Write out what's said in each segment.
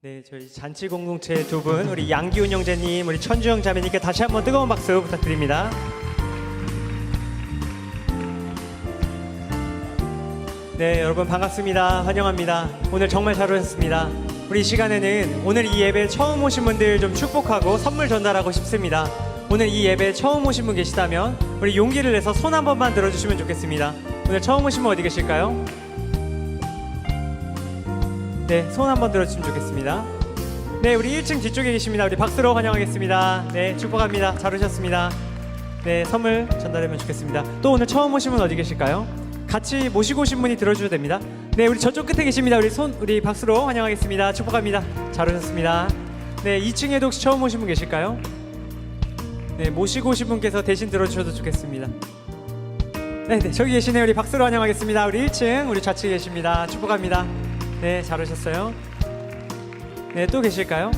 네, 저희 잔치 공동체 두 분, 우리 양기훈 형제님, 우리 천주영 자매님께 다시 한번 뜨거운 박수 부탁드립니다. 네, 여러분 반갑습니다. 환영합니다. 오늘 정말 잘 오셨습니다. 우리 이 시간에는 오늘 이 예배 처음 오신 분들 좀 축복하고 선물 전달하고 싶습니다. 오늘 이 예배 처음 오신 분 계시다면 우리 용기를 내서 손 한 번만 들어주시면 좋겠습니다. 오늘 처음 오신 분 어디 계실까요? 네, 손 한번 들어주시면 좋겠습니다. 네, 우리 1층 뒤쪽에 계십니다. 우리 박수로 환영하겠습니다. 네, 축복합니다. 잘 오셨습니다. 네, 선물 전달하면 좋겠습니다. 또 오늘 처음 오신 분 어디 계실까요? 같이 모시고 오신 분이 들어주셔도 됩니다. 네, 우리 저쪽 끝에 계십니다. 우리 손, 우리 박수로 환영하겠습니다. 축복합니다. 잘 오셨습니다. 네, 2층에도 혹시 처음 오신 분 계실까요? 네, 모시고 오신 분께서 대신 들어주셔도 좋겠습니다. 네, 네, 저기 계시네요. 우리 박수로 환영하겠습니다. 우리 1층, 우리 좌측에 계십니다. 축복합니다. 네, 잘 오셨어요. 네, 또 계실까요?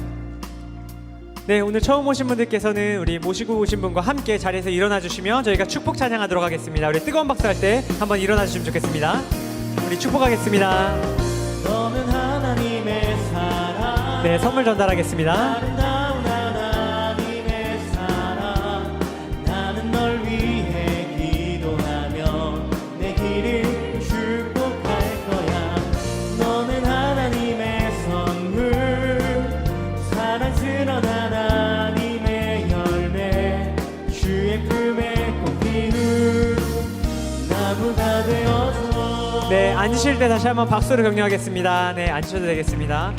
네, 오늘 처음 오신 분들께서는 우리 모시고 오신 분과 함께 자리에서 일어나 주시면 저희가 축복 찬양하도록 하겠습니다. 우리 뜨거운 박수 할 때 한번 일어나 주시면 좋겠습니다. 우리 축복하겠습니다. 네, 선물 전달하겠습니다. 네, 앉으실 때 다시 한번 박수로 격려하겠습니다. 네, 앉으셔도 되겠습니다.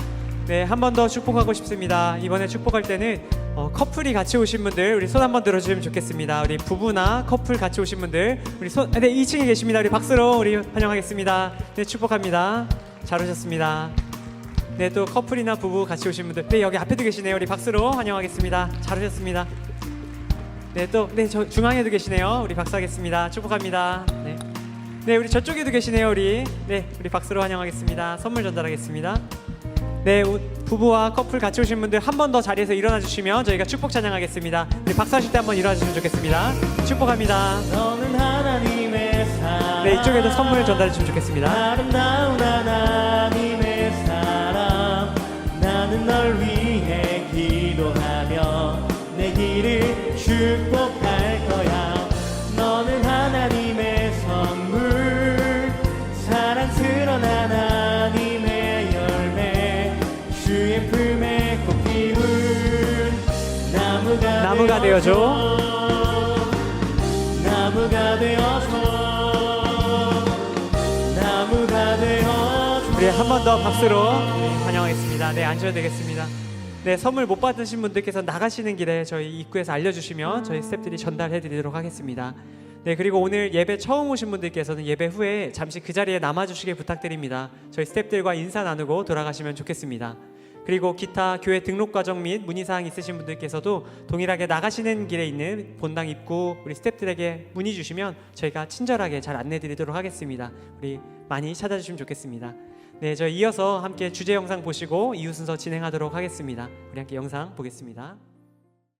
네, 한 번 더 축복하고 싶습니다. 이번에 축복할 때는 어, 커플이 같이 오신 분들 우리 손 한번 들어주시면 좋겠습니다. 우리 부부나 커플 같이 오신 분들 우리 손, 아, 네, 2층에 계십니다. 우리 박수로 우리 환영하겠습니다. 네, 축복합니다. 잘 오셨습니다. 네, 또 커플이나 부부 같이 오신 분들, 네, 여기 앞에도 계시네요. 우리 박수로 환영하겠습니다. 잘 오셨습니다. 네, 또, 네, 저 중앙에도 계시네요. 우리 박수하겠습니다. 축복합니다. 네. 네, 우리 저쪽에도 계시네요, 우리. 네, 우리 박수로 환영하겠습니다. 선물 전달하겠습니다. 네, 우- 부부와 커플 같이 오신 분들 한 번 더 자리에서 일어나 주시면 저희가 축복 찬양하겠습니다. 우리 박수하실 때 한 번 일어나 주시면 좋겠습니다. 축복합니다. 너는 하나님의 사랑 네, 이쪽에도 선물 전달해 주시면 좋겠습니다. 아름다운 하나님의 사랑 나는 널 위해 기도하며 내 길을 축복할 나무가, 되어줘. 나무가 되어줘 나무가 되어줘 우리 한 번 더 박수로 환영하겠습니다. 네, 앉으셔도 되겠습니다. 네, 선물 못 받으신 분들께서 나가시는 길에 저희 입구에서 알려주시면 저희 스태프들이 전달해 드리도록 하겠습니다. 네, 그리고 오늘 예배 처음 오신 분들께서는 예배 후에 잠시 그 자리에 남아주시길 부탁드립니다. 저희 스태프들과 인사 나누고 돌아가시면 좋겠습니다. 그리고 기타 교회 등록 과정 및 문의 사항 있으신 분들께서도 동일하게 나가시는 길에 있는 본당 입구 우리 스태프들에게 문의 주시면 저희가 친절하게 잘 안내 드리도록 하겠습니다. 우리 많이 찾아주시면 좋겠습니다. 네, 저 이어서 함께 주제 영상 보시고 이후 순서 진행하도록 하겠습니다. 우리 함께 영상 보겠습니다.